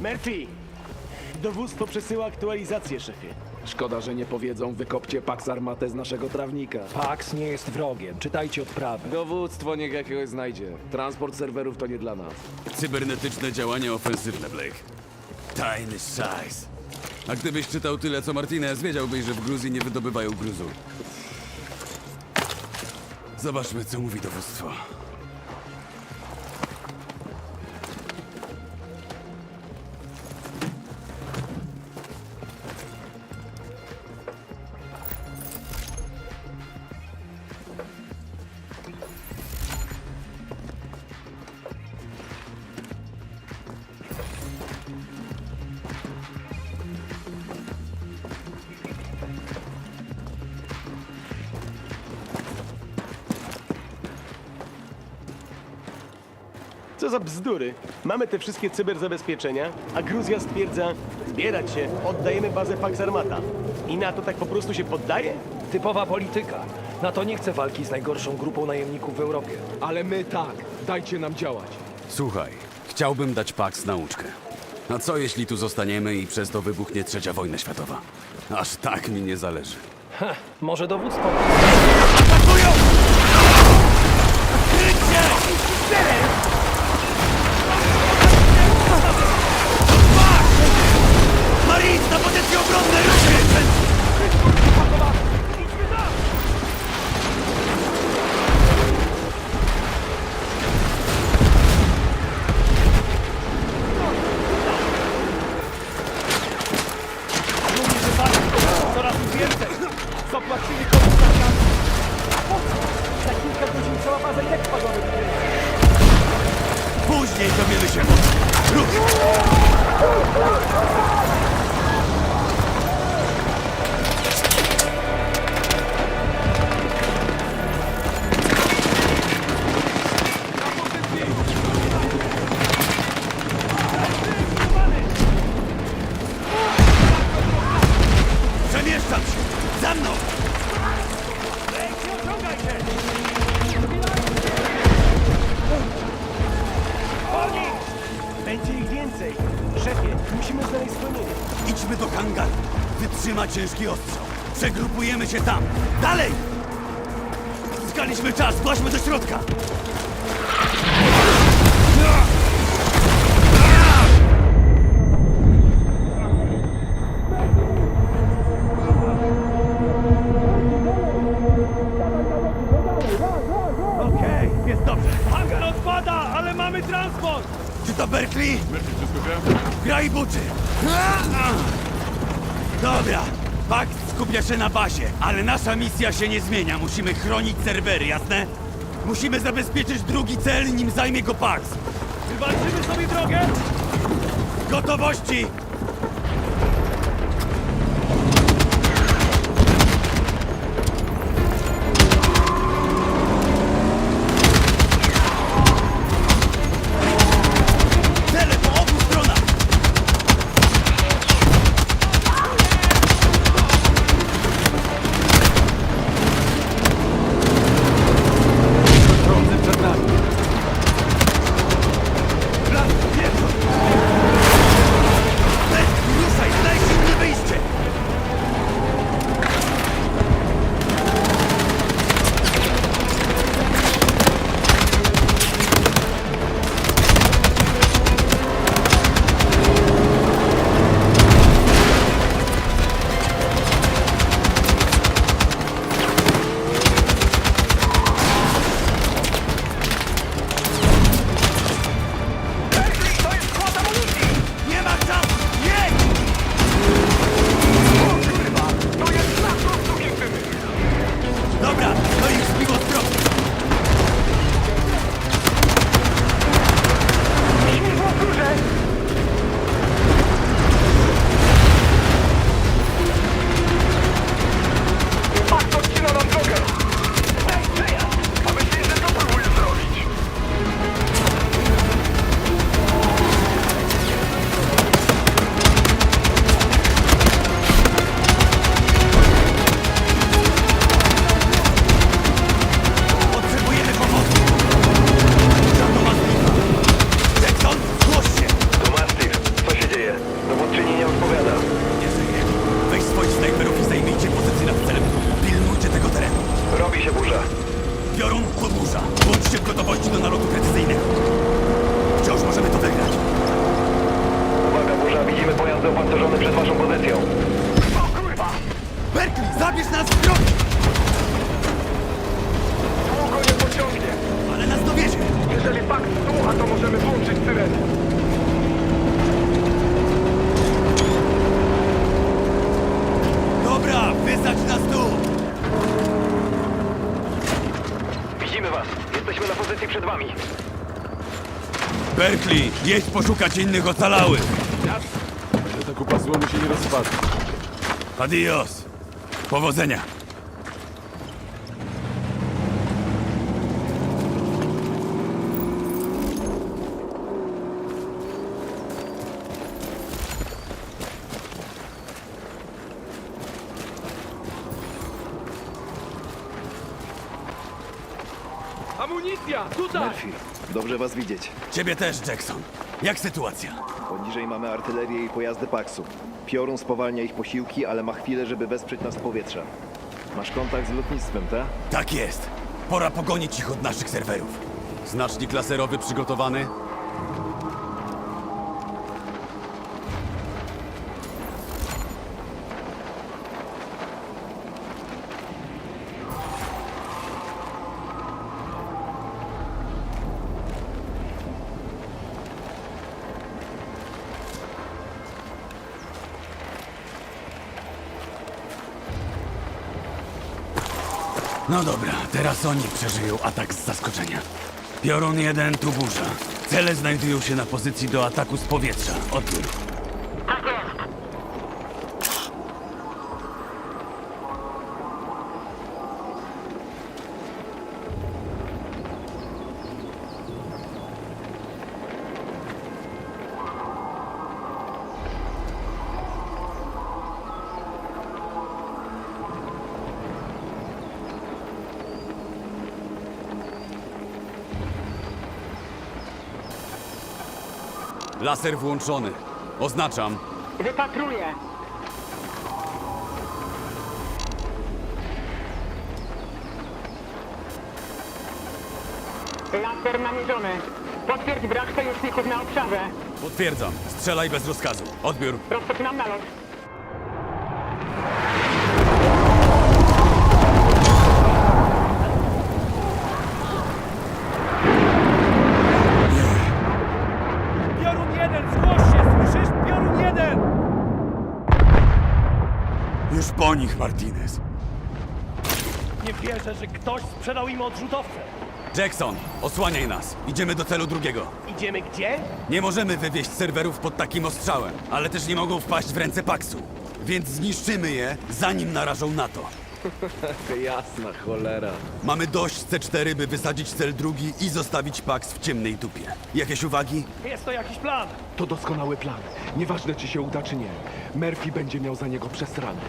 Murphy! Dowództwo przesyła aktualizację, szefie. Szkoda, że nie powiedzą wykopcie Pax Armatę z naszego trawnika. Pax nie jest wrogiem. Czytajcie odprawę. Dowództwo niech jakiegoś znajdzie. Transport serwerów to nie dla nas. Cybernetyczne działania ofensywne, Blake. Tajny szajs. A gdybyś czytał tyle co Martinez, wiedziałbyś, że w Gruzji nie wydobywają gruzu. Zobaczmy, co mówi dowództwo. Co za bzdury. Mamy te wszystkie cyberzabezpieczenia, a Gruzja stwierdza, zbierać się, oddajemy bazę Pax Armata. I na to tak po prostu się poddaje? Typowa polityka. NATO nie chce walki z najgorszą grupą najemników w Europie. Ale my tak. Dajcie nam działać. Słuchaj, chciałbym dać Pax nauczkę. A co jeśli tu zostaniemy i przez to wybuchnie trzecia wojna światowa? Aż tak mi nie zależy. Heh, może dowództwo. Maris, musimy znaleźć schronienie. Idźmy do hangaru. Wytrzyma ciężki ostrzał. Przegrupujemy się tam. Dalej! Zyskaliśmy czas. Właźmy do środka. Okej, jest dobrze. Hangar odpada, ale mamy transport! Czy to Berkeley? Gra i buczy. Dobra. Pakt skupia się na bazie, ale nasza misja się nie zmienia. Musimy chronić serwery, jasne? Musimy zabezpieczyć drugi cel, nim zajmie go Pax. Wywalczymy sobie drogę! Gotowości! Berkeley, jedź poszukać innych ocalałych! Że ta kupa złomu się nie rozpadła. Adios! Powodzenia! Amunicja! Tutaj! Murphy, dobrze was widzieć. Ciebie też, Jackson. Jak sytuacja? Poniżej mamy artylerię i pojazdy Paxu. Piorun spowalnia ich posiłki, ale ma chwilę, żeby wesprzeć nas z powietrza. Masz kontakt z lotnictwem, tak? Tak jest. Pora pogonić ich od naszych serwerów. Znacznik laserowy przygotowany? No dobra, teraz oni przeżyją atak z zaskoczenia. Piorun 1, tu burza. Cele znajdują się na pozycji do ataku z powietrza. Odbiór. Laser włączony. Oznaczam. Wypatruję. Laser namierzony. Potwierdź brak sojuszników na obszarze. Potwierdzam. Strzelaj bez rozkazu. Odbiór. Rozpoczynam nalot. 1, zgłoś się, słyszysz? Piorun 1! Już po nich, Martinez. Nie wierzę, że ktoś sprzedał im odrzutowce. Jackson, osłaniaj nas. Idziemy do celu drugiego. Idziemy gdzie? Nie możemy wywieźć serwerów pod takim ostrzałem, ale też nie mogą wpaść w ręce Paxu. Więc zniszczymy je, zanim narażą na to. Jasna cholera. Mamy dość C4, by wysadzić cel drugi i zostawić Pax w ciemnej tupie. Jakieś uwagi? Jest to jakiś plan. To doskonały plan. Nieważne, czy się uda, czy nie. Murphy będzie miał za niego przesrane.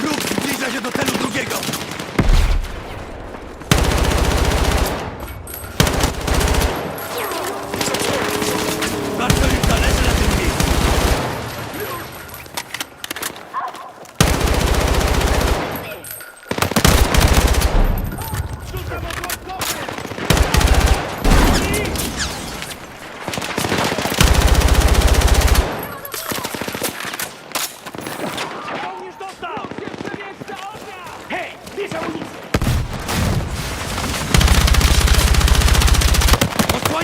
Wróg zbliża się do celu drugiego! Bardzo im zależy na tym miejscu! Żołnierz dostał! Hej, bierz amunicję!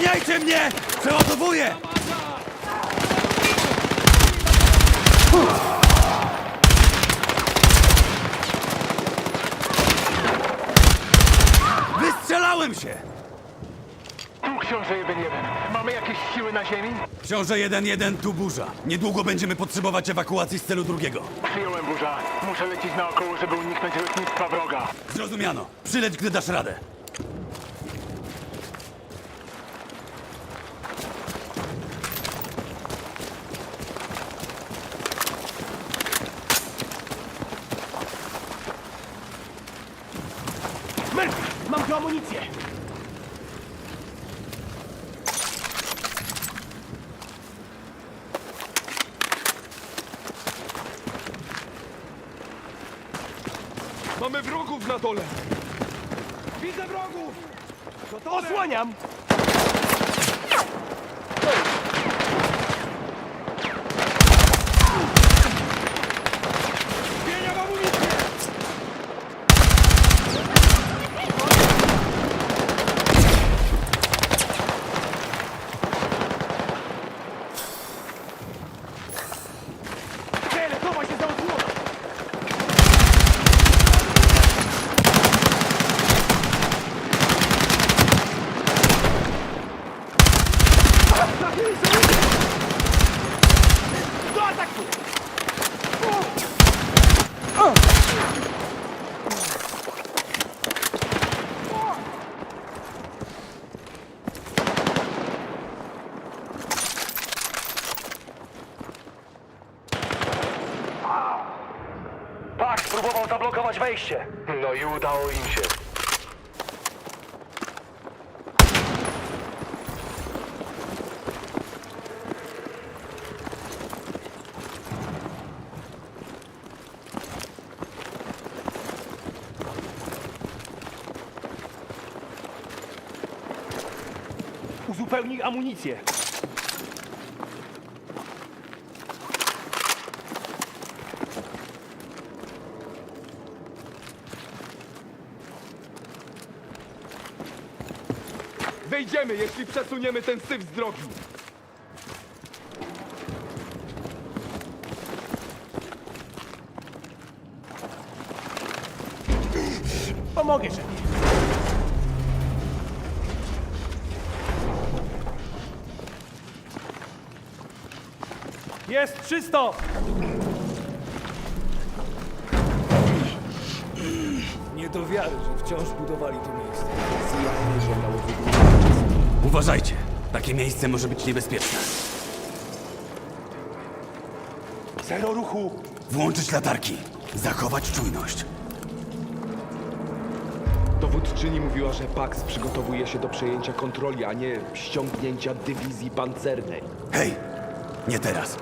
Osłaniajcie mnie! Przeładowuję! Wystrzelałem się! Tu książę jeden jeden. Mamy jakieś siły siły na ziemi? Książę 1-1, tu burza. Niedługo będziemy potrzebować ewakuacji z celu drugiego. Przyjąłem burza. Muszę lecieć naokoło, żeby uniknąć lotnictwa wroga. Zrozumiano. Przyleć, gdy dasz radę. Amunicję! Mamy wrogów na dole! Widzę wrogów! Osłaniam! Zmieniam amunicję! Cele, chowa się za osłoną! Do ataku! Pak próbował No i udało im się. Uzupełnij amunicję. Wejdziemy, jeśli przesuniemy ten syf z drogi! Pomogę, szefie. Jest czysto! Do wiary, że wciąż budowali to miejsce. Uważajcie. Takie miejsce może być niebezpieczne. Zero ruchu! Włączyć latarki. Zachować czujność. Dowódczyni mówiła, że Pax przygotowuje się do przejęcia kontroli, a nie ściągnięcia dywizji pancernej. Hej! Nie teraz.